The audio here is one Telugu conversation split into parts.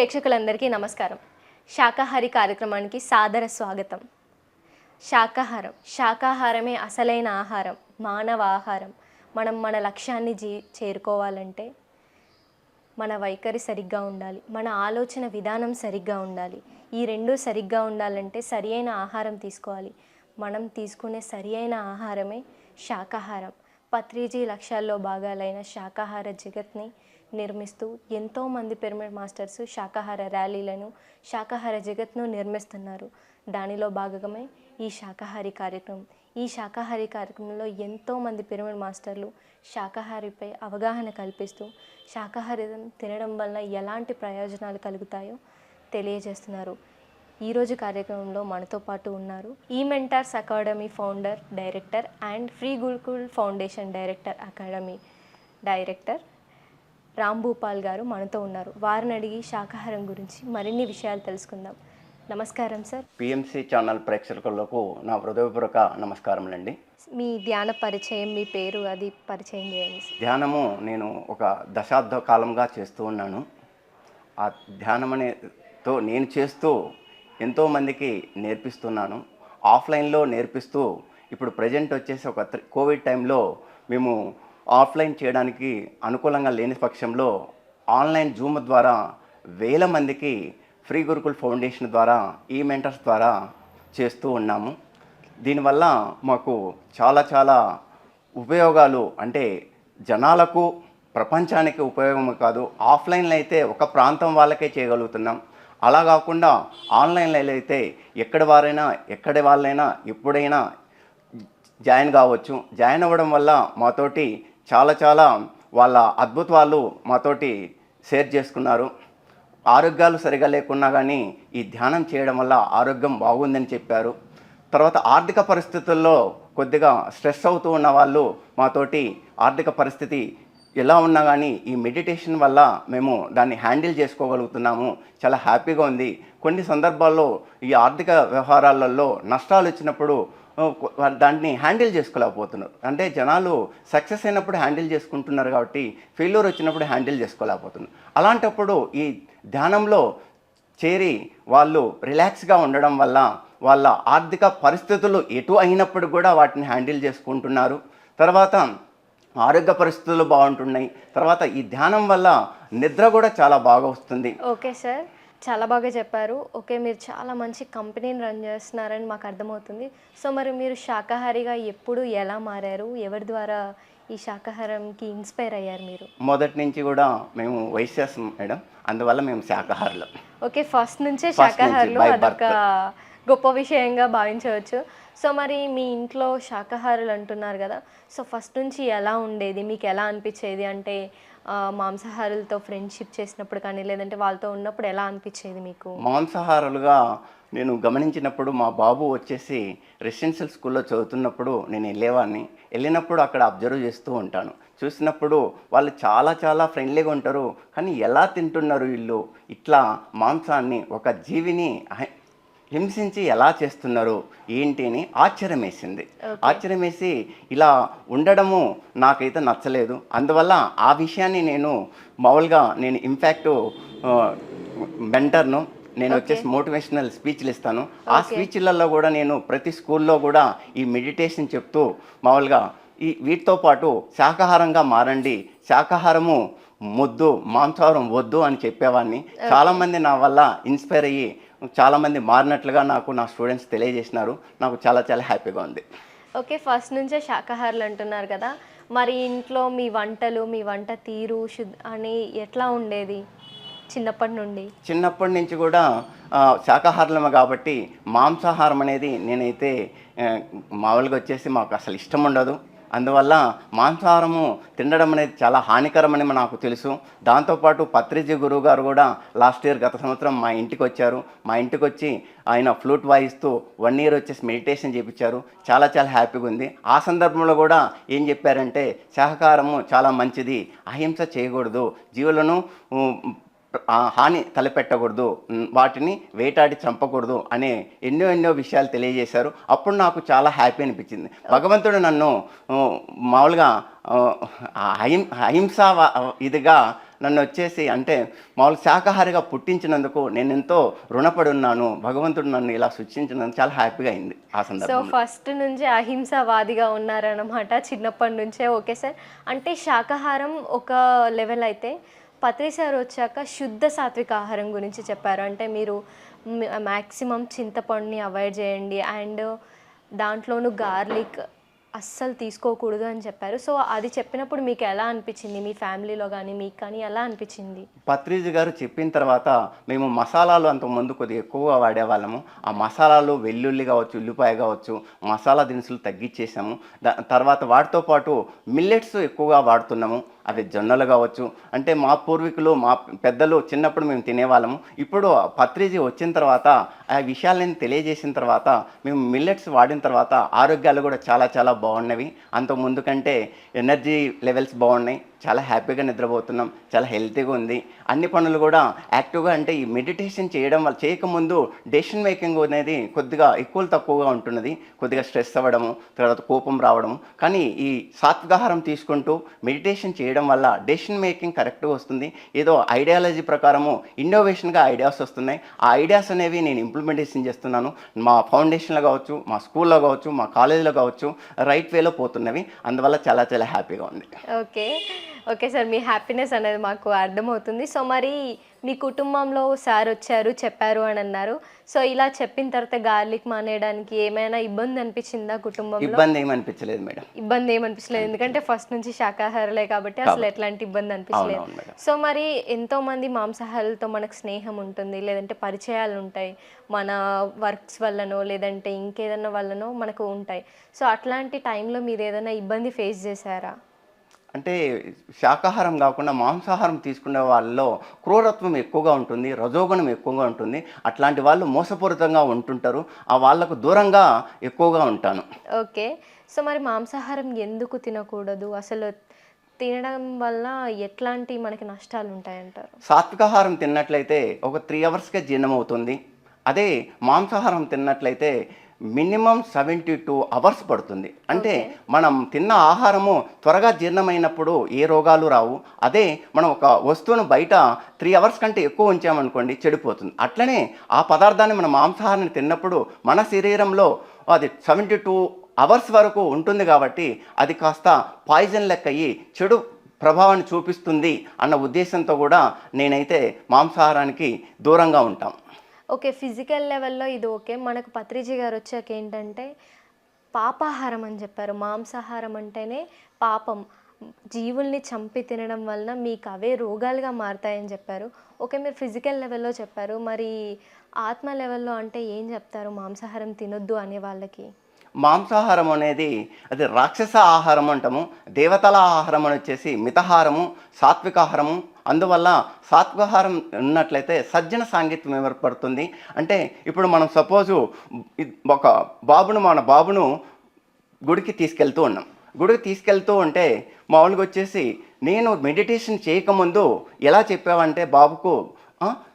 ప్రేక్షకులందరికీ నమస్కారం. శాకాహారి కార్యక్రమానికి సాదర స్వాగతం. శాకాహారం శాకాహారమే అసలైన ఆహారం మానవ ఆహారం. మనం మన లక్ష్యాన్ని జీ చేరుకోవాలంటే మన వైఖరి సరిగ్గా ఉండాలి మన ఆలోచన విధానం సరిగ్గా ఉండాలి. ఈ రెండు సరిగ్గా ఉండాలంటే సరి అయిన ఆహారం తీసుకోవాలి. మనం తీసుకునే సరి అయిన ఆహారమే శాకాహారం. పత్రిజీ లక్ష్యాల్లో భాగాలైన శాకాహార జగత్ని నిర్మిస్తూ ఎంతోమంది పిరమిడ్ మాస్టర్స్ శాకాహార ర్యాలీలను శాకాహార జగత్ను నిర్మిస్తున్నారు. దానిలో భాగమే ఈ శాకాహారి కార్యక్రమం. ఈ శాకాహారి కార్యక్రమంలో ఎంతోమంది పిరమిడ్ మాస్టర్లు శాకాహారిపై అవగాహన కల్పిస్తూ శాకాహారం తినడం వల్ల ఎలాంటి ప్రయోజనాలు కలుగుతాయో తెలియజేస్తున్నారు. ఈరోజు కార్యక్రమంలో మనతో పాటు ఉన్నారు ఈ mentors academy founder director and free Gurukul foundation director academy director Ram Bhupal garu మనతో ఉన్నారు. వారిని అడిగి శాకాహారం గురించి మరిన్ని విషయాలు తెలుసుకుందాం. నమస్కారం సార్. పిఎంసి ఛానల్ ప్రేక్షకులకు నా హృదయపూర్వక నమస్కారములండి. మీ ధ్యాన పరిచయం మీ పేరు అది పరిచయం చేయండి ధ్యానము నేను ఒక దశాబ్ద కాలంగా చేస్తూ ఉన్నాను. ఆ ధ్యానం అనేతో నేను చేస్తూ ఎంతోమందికి నేర్పిస్తున్నాను. ఆఫ్లైన్లో నేర్పిస్తూ ఇప్పుడు ప్రజెంట్ వచ్చేసి ఒక కోవిడ్ టైంలో మేము ఆఫ్లైన్ చేయడానికి అనుకూలంగా లేని పక్షంలో ఆన్లైన్ జూమ్ ద్వారా వేల మందికి ఫ్రీ గురుకుల్ ఫౌండేషన్ ద్వారా ఈ మెంటర్స్ ద్వారా చేస్తూ ఉన్నాము. దీనివల్ల మాకు చాలా చాలా ఉపయోగాలు అంటే జనాలకు ప్రపంచానికి ఉపయోగం కాదు. ఆఫ్లైన్లో అయితే ఒక ప్రాంతం వాళ్ళకే చేయగలుగుతున్నాం. అలా కాకుండా ఆన్లైన్లో అయితే ఎక్కడి వారైనా ఎక్కడి వాళ్ళైనా ఎప్పుడైనా జాయిన్ కావచ్చు. జాయిన్ అవ్వడం వల్ల మాతోటి చాలా చాలా వాళ్ళ అద్భుతాలు మాతోటి షేర్ చేసుకున్నారు. ఆరోగ్యాలు సరిగా లేకున్నా కానీ ఈ ధ్యానం చేయడం వల్ల ఆరోగ్యం బాగుందని చెప్పారు. తర్వాత ఆర్థిక పరిస్థితుల్లో కొద్దిగా స్ట్రెస్ అవుతూ ఉన్న వాళ్ళు మాతోటి ఆర్థిక పరిస్థితి ఎలా ఉన్నా కానీ ఈ మెడిటేషన్ వల్ల మేము దాన్ని హ్యాండిల్ చేసుకోగలుగుతున్నాము. చాలా హ్యాపీగా ఉంది. కొన్ని సందర్భాల్లో ఈ ఆర్థిక వ్యవహారాలలో నష్టాలు వచ్చినప్పుడు దాన్ని హ్యాండిల్ చేసుకోలేకపోతున్నారు. అంటే జనాలు సక్సెస్ అయినప్పుడు హ్యాండిల్ చేసుకుంటున్నారు కాబట్టి ఫెయిల్యూర్ వచ్చినప్పుడు హ్యాండిల్ చేసుకోలేకపోతున్నారు. అలాంటప్పుడు ఈ ధ్యానంలో చేరి వాళ్ళు రిలాక్స్గా ఉండడం వల్ల వాళ్ళ ఆర్థిక పరిస్థితులు ఎటు అయినప్పుడు కూడా వాటిని హ్యాండిల్ చేసుకుంటున్నారు. తర్వాత ఆరోగ్య పరిస్థితులు బాగుంటున్నాయి. తర్వాత ఈ ధ్యానం వల్ల నిద్ర కూడా చాలా బాగా వస్తుంది. Okay sir. చాలా బాగా చెప్పారు. ఓకే మీరు చాలా మంచి కంపెనీని రన్ చేస్తున్నారని మాకు అర్థమవుతుంది. సో మరి మీరు శాకాహారిగా ఎప్పుడు ఎలా మారారు? ఎవరి ద్వారా ఈ శాకాహారంకి ఇన్స్పైర్ అయ్యారు మీరు? మొదటి నుంచి కూడా మేము వైశ్యాస్ మేడం. అందువల్ల మేము శాకాహారులు. ఓకే ఫస్ట్ నుంచే శాకాహారులు అదొక గొప్ప విషయంగా భావించవచ్చు. సో మరి మీ ఇంట్లో శాకాహారులు అంటున్నారు కదా. సో ఫస్ట్ నుంచి ఎలా ఉండేది? మీకు ఎలా అనిపించేది? అంటే మాంసాహారులతో ఫ్రెండ్షిప్ చేసినప్పుడు కానీ లేదంటే వాళ్ళతో ఉన్నప్పుడు ఎలా అనిపించేది మీకు? మాంసాహారులుగా నేను గమనించినప్పుడు మా బాబు వచ్చేసి రెసిడెన్షియల్ స్కూల్లో చదువుతున్నప్పుడు నేను వెళ్ళేవాడిని. వెళ్ళినప్పుడు అక్కడ అబ్జర్వ్ చేస్తూ ఉంటాను. చూసినప్పుడు వాళ్ళు చాలా చాలా ఫ్రెండ్లీగా ఉంటారు. కానీ ఎలా తింటున్నారు వీళ్ళు? ఇట్లా మాంసాన్ని ఒక జీవిని హింసించి ఎలా చేస్తున్నారు ఏంటి అని ఆశ్చర్యం వేసింది ఆశ్చర్యం వేసి ఇలా ఉండడము నాకైతే నచ్చలేదు. అందువల్ల ఆ విషయాన్ని నేను మామూలుగా నేను ఇంపాక్ట్ మెంటర్ను నేను వచ్చేసి మోటివేషనల్ స్పీచ్లు ఇస్తాను. ఆ స్పీచ్లలో కూడా నేను ప్రతి స్కూల్లో కూడా ఈ మెడిటేషన్ చెప్తూ మామూలుగా ఈ వీటితో పాటు శాకాహారంగా మారండి శాకాహారము మొద్దు మాంసాహారం వద్దు అని చెప్పేవాడిని చాలామంది నా వల్ల ఇన్స్పైర్ అయ్యి చాలామంది మారినట్లుగా నాకు నా స్టూడెంట్స్ తెలియజేసినారు. నాకు చాలా చాలా హ్యాపీగా ఉంది. ఓకే ఫస్ట్ నుంచే శాకాహారులు అంటున్నారు కదా. మరి ఇంట్లో మీ వంటలు మీ వంట తీరు శుద్ధ అని ఎట్లా ఉండేది చిన్నప్పటి నుండి? చిన్నప్పటి నుంచి కూడా శాకాహారులమే కాబట్టి మాంసాహారం అనేది నేనైతే మామూలుగా వచ్చేసి మాకు అసలు ఇష్టం ఉండదు. అందువల్ల మాంసాహారము తినడం అనేది చాలా హానికరమని నాకు తెలుసు. దాంతోపాటు పత్రిజీ గురువు గారు కూడా లాస్ట్ ఇయర్ గత సంవత్సరం మా ఇంటికి వచ్చారు. మా ఇంటికి వచ్చి ఆయన ఫ్లూట్ వాయిస్తూ వన్ ఇయర్ వచ్చేసి మెడిటేషన్ చేయించారు చాలా చాలా హ్యాపీగా ఉంది. ఆ సందర్భంలో కూడా ఏం చెప్పారంటే సహకారము చాలా మంచిది. అహింస చేయకూడదు. జీవులను హాని తలపెట్టకూడదు వాటిని వేటాడి చంపకూడదు అనే ఎన్నో ఎన్నో విషయాలు తెలియజేశారు. అప్పుడు నాకు చాలా హ్యాపీ అనిపించింది. భగవంతుడు నన్ను మామూలుగా అహిం అహింస ఇదిగా నన్ను వచ్చేసి అంటే మామూలు శాకాహారిగా పుట్టించినందుకు నేను ఎంతో రుణపడి ఉన్నాను. భగవంతుడు నన్ను ఇలా సృష్టించినందుకు చాలా హ్యాపీగా అయింది ఆ సో సందర్భంలో. ఫస్ట్ నుంచి అహింసావాదిగా ఉన్నారన్నమాట చిన్నప్పటి నుంచే. Okay sir. అంటే శాకాహారం ఒక లెవెల్ అయితే పత్రి సార్ వచ్చాక శుద్ధ సాత్విక ఆహారం గురించి చెప్పారు. అంటే మీరు మ్యాక్సిమం చింతపండుని అవాయిడ్ చేయండి. అండ్ దాంట్లోనూ గార్లిక్ అస్సలు తీసుకోకూడదు అని చెప్పారు. సో అది చెప్పినప్పుడు మీకు ఎలా అనిపించింది? మీ ఫ్యామిలీలో కానీ మీకు కానీ ఎలా అనిపించింది? పత్రిజ్ గారు చెప్పిన తర్వాత మేము మసాలాలు అంత ముందు కొద్దిగా ఎక్కువగా వాడేవాళ్ళము. ఆ మసాలాలు వెల్లుల్లి కావచ్చు ఉల్లిపాయ కావచ్చు మసాలా దినుసులు తగ్గించేసాము దా తర్వాత వాటితో పాటు మిల్లెట్స్ ఎక్కువగా వాడుతున్నాము. అవి జొన్నలు కావచ్చు. అంటే మా పూర్వీకులు మా పెద్దలు చిన్నప్పుడు మేము తినేవాళ్ళము. ఇప్పుడు పత్రిజీ వచ్చిన తర్వాత ఆ విషయాలను తెలియజేసిన తర్వాత మేము మిల్లెట్స్ వాడిన తర్వాత ఆరోగ్యాలు కూడా చాలా చాలా బాగున్నవి. అంతకుముందు ముందు కంటే ఎనర్జీ లెవెల్స్ బాగున్నాయి. చాలా హ్యాపీగా నిద్రపోతున్నాం చాలా హెల్తీగా ఉంది. అన్ని పనులు కూడా యాక్టివ్గా అంటే ఈ మెడిటేషన్ చేయడం వల్ల చేయకముందు డెసిషన్ మేకింగ్ అనేది కొద్దిగా ఎక్కువ తక్కువగా ఉంటున్నది. కొద్దిగా స్ట్రెస్ అవ్వడము తర్వాత కోపం రావడము. కానీ ఈ సాత్వికాహారం తీసుకుంటూ మెడిటేషన్ చేయడం వల్ల డెసిషన్ మేకింగ్ కరెక్ట్గా వస్తుంది. ఏదో ఐడియాలజీ ప్రకారము ఇన్నోవేషన్గా ఐడియాస్ వస్తున్నాయి. ఆ ఐడియాస్ అనేవి నేను ఇంప్లిమెంటేషన్ చేస్తున్నాను. మా ఫౌండేషన్లో కావచ్చు మా స్కూల్లో కావచ్చు మా కాలేజీలో కావచ్చు రైట్ వేలో పోతున్నవి. అందువల్ల చాలా చాలా హ్యాపీగా ఉంది. ఓకే. ఓకే సార్ మీ హ్యాపీనెస్ అనేది మాకు అర్థమవుతుంది. సో మరి మీ కుటుంబంలో సార్ వచ్చారు చెప్పారు అని అన్నారు. సో ఇలా చెప్పిన తర్వాత గార్లిక్ మానేయడానికి ఏమైనా ఇబ్బంది అనిపించిందా కుటుంబంలో? ఇబ్బంది ఏమి అనిపించలేదు మేడం. ఇబ్బంది ఏమనిపించలేదు ఎందుకంటే ఫస్ట్ నుంచి శాకాహారులే కాబట్టి అసలు ఎట్లాంటి ఇబ్బంది అనిపించలేదు. సో మరి ఎంతో మంది మాంసాహారులతో మనకు స్నేహం ఉంటుంది లేదంటే పరిచయాలు ఉంటాయి మన వర్క్స్ వల్లనో లేదంటే ఇంకేదన్నా వల్లనో మనకు ఉంటాయి. సో అట్లాంటి టైంలో మీరు ఏదైనా ఇబ్బంది ఫేస్ చేశారా? అంటే శాకాహారం కాకుండా మాంసాహారం తీసుకునే వాళ్ళలో క్రూరత్వం ఎక్కువగా ఉంటుంది రజోగుణం ఎక్కువగా ఉంటుంది. అట్లాంటి వాళ్ళు మోసపూరితంగా ఉంటుంటారు. ఆ వాళ్ళకు దూరంగా ఎక్కువగా ఉంటాను. ఓకే. సో మరి మాంసాహారం ఎందుకు తినకూడదు? అసలు తినడం వల్ల ఎట్లాంటి మనకి నష్టాలు ఉంటాయంటారు? సాత్వికాహారం తిన్నట్లయితే ఒక త్రీ అవర్స్కే జీర్ణం అవుతుంది అదే మాంసాహారం తిన్నట్లయితే మినిమం సెవెంటీ టూ అవర్స్ పడుతుంది. అంటే మనం తిన్న ఆహారము త్వరగా జీర్ణమైనప్పుడు ఏ రోగాలు రావు. అదే మనం ఒక వస్తువును బయట త్రీ అవర్స్ కంటే ఎక్కువ ఉంచామనుకోండి చెడిపోతుంది. అట్లనే ఆ పదార్థాన్ని మనం మాంసాహారాన్ని తిన్నప్పుడు మన శరీరంలో అది సెవెంటీ టూ అవర్స్ వరకు ఉంటుంది కాబట్టి అది కాస్త పాయిజన్ లెక్క అయ్యి చెడు ప్రభావాన్ని చూపిస్తుంది అన్న ఉద్దేశంతో కూడా నేనైతే మాంసాహారానికి దూరంగా ఉంటాం. ఓకే ఫిజికల్ లెవెల్లో ఇది ఓకే. మనకు పత్రిజీ గారు వచ్చాక ఏంటంటే పాపాహారం అని చెప్పారు. మాంసాహారం అంటేనే పాపం. జీవుల్ని చంపి తినడం వలన మీకు అవే రోగాలుగా మారుతాయని చెప్పారు. ఓకే మీరు ఫిజికల్ లెవెల్లో చెప్పారు. మరి ఆత్మ లెవెల్లో అంటే ఏం చెప్తారు? మాంసాహారం తినొద్దు అనే వాళ్ళకి. మాంసాహారం అనేది అది రాక్షస ఆహారం అంటాము. దేవతల ఆహారం అని వచ్చేసి మితహారము సాత్వికాహారము అందువల్ల సాత్వహారం ఉన్నట్లయితే సజ్జన సాంగిత్యం ఏర్పడుతుంది. అంటే ఇప్పుడు మనం సపోజు ఒక బాబును మన బాబును గుడికి తీసుకెళ్తూ ఉన్నాం. గుడికి తీసుకెళ్తూ ఉంటే మామూలుగా వచ్చేసి నేను మెడిటేషన్ చేయకముందు ఎలా చెప్పావంటే బాబుకు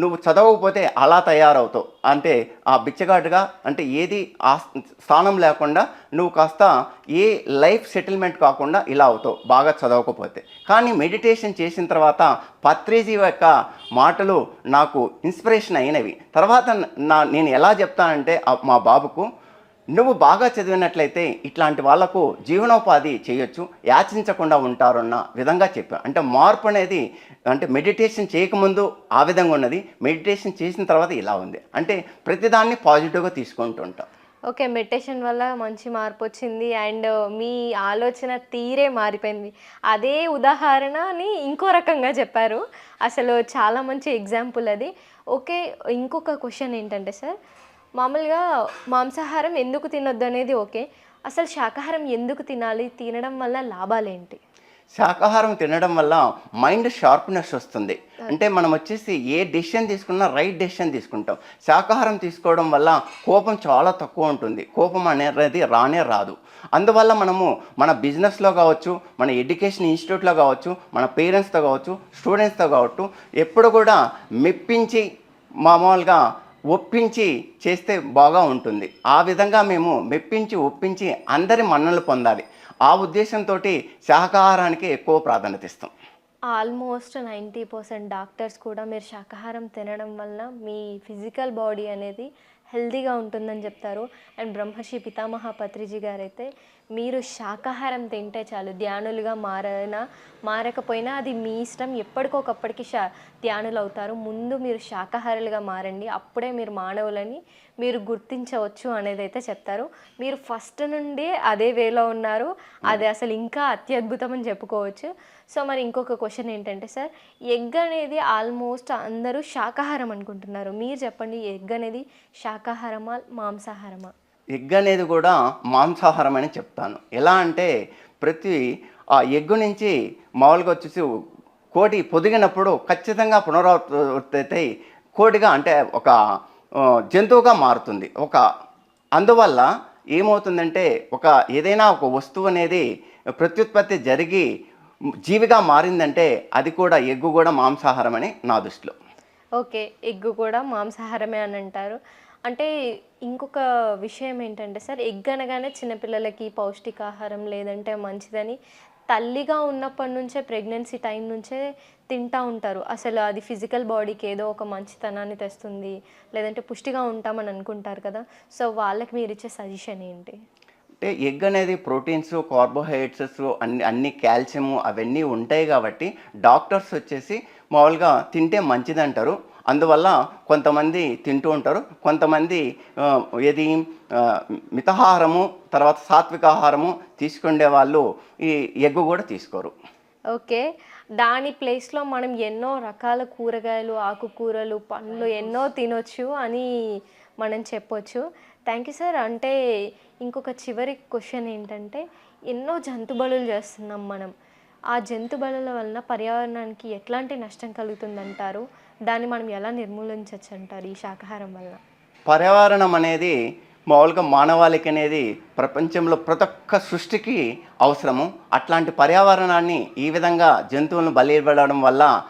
నువ్వు చదవకపోతే అలా తయారవుతావు. అంటే ఆ బిచ్చగాటుగా అంటే ఏది ఆ స్థానం లేకుండా నువ్వు కాస్త ఏ లైఫ్ సెటిల్మెంట్ కాకుండా ఇలా అవుతావు బాగా చదవకపోతే. కానీ మెడిటేషన్ చేసిన తర్వాత పత్రేజీ యొక్క మాటలు నాకు ఇన్స్పిరేషన్ అయినవి. తర్వాత నా నేను ఎలా చెప్తానంటే మా బాబుకు నువ్వు బాగా చదివినట్లయితే ఇట్లాంటి వాళ్ళకు జీవనోపాధి చేయొచ్చు యాచించకుండా ఉంటారన్న విధంగా చెప్పాను అంటే మార్పు అనేది అంటే మెడిటేషన్ చేయకముందు ఆ విధంగా ఉన్నది. మెడిటేషన్ చేసిన తర్వాత ఇలా ఉంది. అంటే ప్రతిదాన్ని పాజిటివ్గా తీసుకుంటూ ఉంటాం ఓకే మెడిటేషన్ వల్ల మంచి మార్పు వచ్చింది. అండ్ మీ ఆలోచన తీరే మారిపోయింది. అదే ఉదాహరణని ఇంకో రకంగా చెప్పారు. అసలు చాలా మంచి ఎగ్జాంపుల్ అది. ఓకే ఇంకొక క్వశ్చన్ ఏంటంటే సార్ మామూలుగా మాంసాహారం ఎందుకు తినొద్దు అనేది ఓకే. అసలు శాకాహారం ఎందుకు తినాలి? తినడం వల్ల లాభాలేంటి? శాకాహారం తినడం వల్ల మైండ్ షార్ప్నెస్ వస్తుంది. అంటే మనం వచ్చేసి ఏ డెసిషన్ తీసుకున్నా రైట్ డెసిషన్ తీసుకుంటాం. శాకాహారం తీసుకోవడం వల్ల కోపం చాలా తక్కువ ఉంటుంది. కోపం అనేది రానే రాదు. అందువల్ల మనము మన బిజినెస్లో కావచ్చు మన ఎడ్యుకేషన్ ఇన్స్టిట్యూట్లో కావచ్చు మన పేరెంట్స్తో కావచ్చు స్టూడెంట్స్తో కావచ్చు ఎప్పుడు కూడా మెప్పించి మామూలుగా ఒప్పించి చేస్తే బాగా ఉంటుంది. ఆ విధంగా మేము మెప్పించి ఒప్పించి అందరి మన్నలు పొందాలి. ఆ ఉద్దేశంతో శాకాహారానికి ఎక్కువ ప్రాధాన్యత ఇస్తాం. ఆల్మోస్ట్ నైంటీ పర్సెంట్ డాక్టర్స్ కూడా మీరు శాకాహారం తినడం వల్ల మీ ఫిజికల్ బాడీ అనేది హెల్దీగా ఉంటుందని చెప్తారు. అండ్ బ్రహ్మశ్రీ పితామహ పత్రిజీ గారైతే మీరు శాకాహారం తింటే చాలు ధ్యానులుగా మారైనా మారకపోయినా అది మీ ఇష్టం. ఎప్పటికొకప్పటికి శా ధ్యానులు అవుతారు ముందు మీరు శాకాహారులుగా మారండి. అప్పుడే మీరు మానవులని మీరు గుర్తించవచ్చు అనేది అయితే చెప్తారు. మీరు ఫస్ట్ నుండి అదే వేలో ఉన్నారు. అది అసలు ఇంకా అత్యద్భుతం అని చెప్పుకోవచ్చు. సో మరి ఇంకొక క్వశ్చన్ ఏంటంటే సార్ ఎగ్ అనేది ఆల్మోస్ట్ అందరూ శాకాహారం అనుకుంటున్నారు. మీరు చెప్పండి ఎగ్ అనేది శాకాహారమా మాంసాహారమా? ఎగ్ అనేది కూడా మాంసాహారం అని చెప్తాను. ఎలా అంటే ప్రతి ఆ ఎగ్గు నుంచి మామూలుగా వచ్చేసి కోడి పొదిగినప్పుడు ఖచ్చితంగా పునరావృతి అయితే కోడిగా అంటే ఒక జంతువుగా మారుతుంది. ఒక అందువల్ల ఏమవుతుందంటే ఒక ఏదైనా ఒక వస్తువు అనేది ప్రత్యుత్పత్తి జరిగి జీవిగా మారిందంటే అది కూడా ఎగ్గు కూడా మాంసాహారం అని నా దృష్టిలో. ఓకే. ఎగ్ కూడా మాంసాహారమే అని అంటారు. అంటే ఇంకొక విషయం ఏంటంటే సార్ ఎగ్ అనగానే చిన్నపిల్లలకి పౌష్టికాహారం లేదంటే మంచిదని తల్లిగా ఉన్నప్పటి నుంచే ప్రెగ్నెన్సీ టైం నుంచే తింటా ఉంటారు. అసలు అది ఫిజికల్ బాడీకి ఏదో ఒక మంచితనాన్ని తెస్తుంది లేదంటే పుష్టిగా ఉంటామని అనుకుంటారు కదా. సో వాళ్ళకి మీరు ఇచ్చే సజెషన్ ఏంటి? అంటే ఎగ్ అనేది ప్రోటీన్స్ కార్బోహైడ్రేట్స్ అన్ని అన్ని కాల్షియం అవన్నీ ఉంటాయి కాబట్టి డాక్టర్స్ వచ్చేసి మామూలుగా తింటే మంచిది అంటారు అందువల్ల కొంతమంది తింటూ ఉంటారు. కొంతమంది ఏది మితాహారము తర్వాత సాత్వికాహారము తీసుకునే వాళ్ళు ఈ ఎగ్గు కూడా తీసుకోరు. ఓకే. దాని ప్లేస్లో మనం ఎన్నో రకాల కూరగాయలు ఆకుకూరలు పండ్లు ఎన్నో తినొచ్చు అని మనం చెప్పొచ్చు. Thank you sir. అంటే ఇంకొక చివరి క్వశ్చన్ ఏంటంటే ఎన్నో జంతుబలులు చేస్తున్నాం మనం. ఆ జంతుబలుల వలన పర్యావరణానికి ఎట్లాంటి నష్టం కలుగుతుందంటారు? దాన్ని మనం ఎలా నిర్మూలించవచ్చు అంటారు ఈ శాకాహారం వల్ల? పర్యావరణం అనేది మామూలుగా మానవాళికి అనేది ప్రపంచంలో ప్రతి ఒక్క సృష్టికి అవసరము. అట్లాంటి పర్యావరణాన్ని ఈ విధంగా జంతువులను బలి ఇవ్వడం వల్ల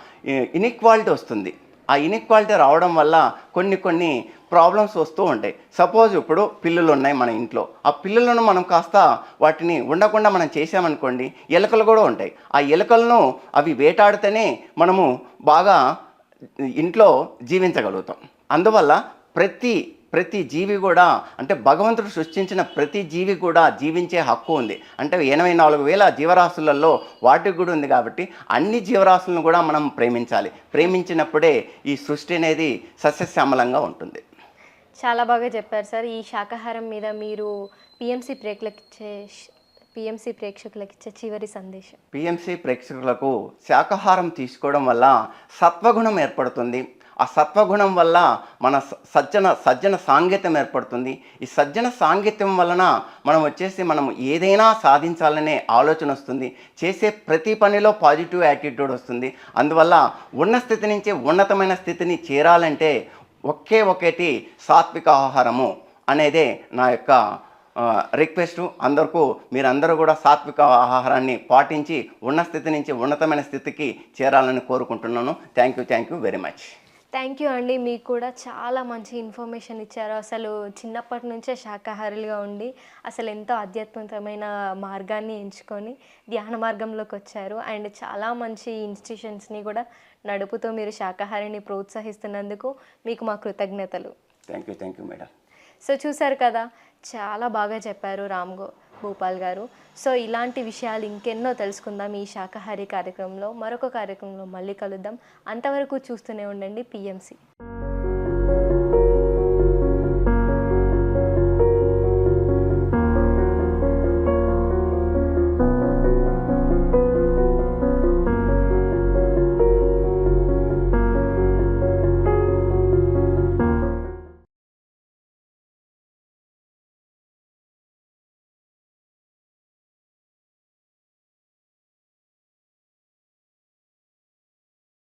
ఇన్ఈక్వాలిటీ వస్తుంది. ఆ ఇన్ఈక్వాలిటీ రావడం వల్ల కొన్ని కొన్ని ప్రాబ్లమ్స్ వస్తూ ఉంటాయి. సపోజ్ ఇప్పుడు పిల్లులు ఉన్నాయి మన ఇంట్లో. ఆ పిల్లులను మనం కాస్త వాటిని ఉండకుండా మనం చేసామనుకోండి ఎలుకలు కూడా ఉంటాయి. ఆ ఎలుకలను అవి వేటాడితేనే మనము బాగా ఇంట్లో జీవించగలుగుతాం. అందువల్ల ప్రతి ప్రతి జీవి కూడా అంటే భగవంతుడు సృష్టించిన ప్రతి జీవి కూడా జీవించే హక్కు ఉంది. అంటే ఎనభై నాలుగు వేల జీవరాశులలో వాటికి కూడా ఉంది కాబట్టి అన్ని జీవరాశులను కూడా మనం ప్రేమించాలి. ప్రేమించినప్పుడే ఈ సృష్టి అనేది సస్యశ్యామలంగా ఉంటుంది. చాలా బాగా చెప్పారు సార్. ఈ శాకాహారం మీద మీరు పిఎంసి ప్రేక్షకులకు పిఎంసి ప్రేక్షకులకు ఇచ్చే చివరి సందేశం. పిఎంసి ప్రేక్షకులకు శాకాహారం తీసుకోవడం వల్ల సత్వగుణం ఏర్పడుతుంది. ఆ సత్వగుణం వల్ల మన స- సజ్జన సజ్జన సాంగత్యం ఏర్పడుతుంది. ఈ సజ్జన సాంగత్యం వలన మనం వచ్చేసి మనం ఏదైనా సాధించాలనే ఆలోచన వస్తుంది. చేసే ప్రతి పనిలో పాజిటివ్ యాటిట్యూడ్ వస్తుంది. అందువల్ల ఉన్న స్థితి నుంచి ఉన్నతమైన స్థితిని చేరాలంటే ఒకే ఒకటి సాత్విక ఆహారము అనేదే నా యొక్క రిక్వెస్ట్ అందరికీ మీరందరూ కూడా సాత్విక ఆహారాన్ని పాటించి ఉన్న స్థితి నుంచి ఉన్నతమైన స్థితికి చేరాలని కోరుకుంటున్నాను. Thank you thank you very much thank you అండి. మీకు కూడా చాలా మంచి ఇన్ఫర్మేషన్ ఇచ్చారు. అసలు చిన్నప్పటి నుంచే శాకాహారులుగా ఉండి అసలు ఎంతో ఆధ్యాత్మికమైన మార్గాన్ని ఎంచుకొని ధ్యాన మార్గంలోకి వచ్చారు. అండ్ చాలా మంచి ఇన్స్టిట్యూషన్స్ని కూడా నడుపుతూ మీరు శాకాహారిని ప్రోత్సహిస్తున్నందుకు మీకు మా కృతజ్ఞతలు. Thank you thank you madam so చూసారు కదా చాలా బాగా చెప్పారు రామ్ గో భూపాల్ గారు. సో ఇలాంటి విషయాలు ఇంకెన్నో తెలుసుకుందాం ఈ శాకాహారి కార్యక్రమంలో. మరొక కార్యక్రమంలో మళ్ళీ కలుద్దాం. అంతవరకు చూస్తూనే ఉండండి పిఎంసి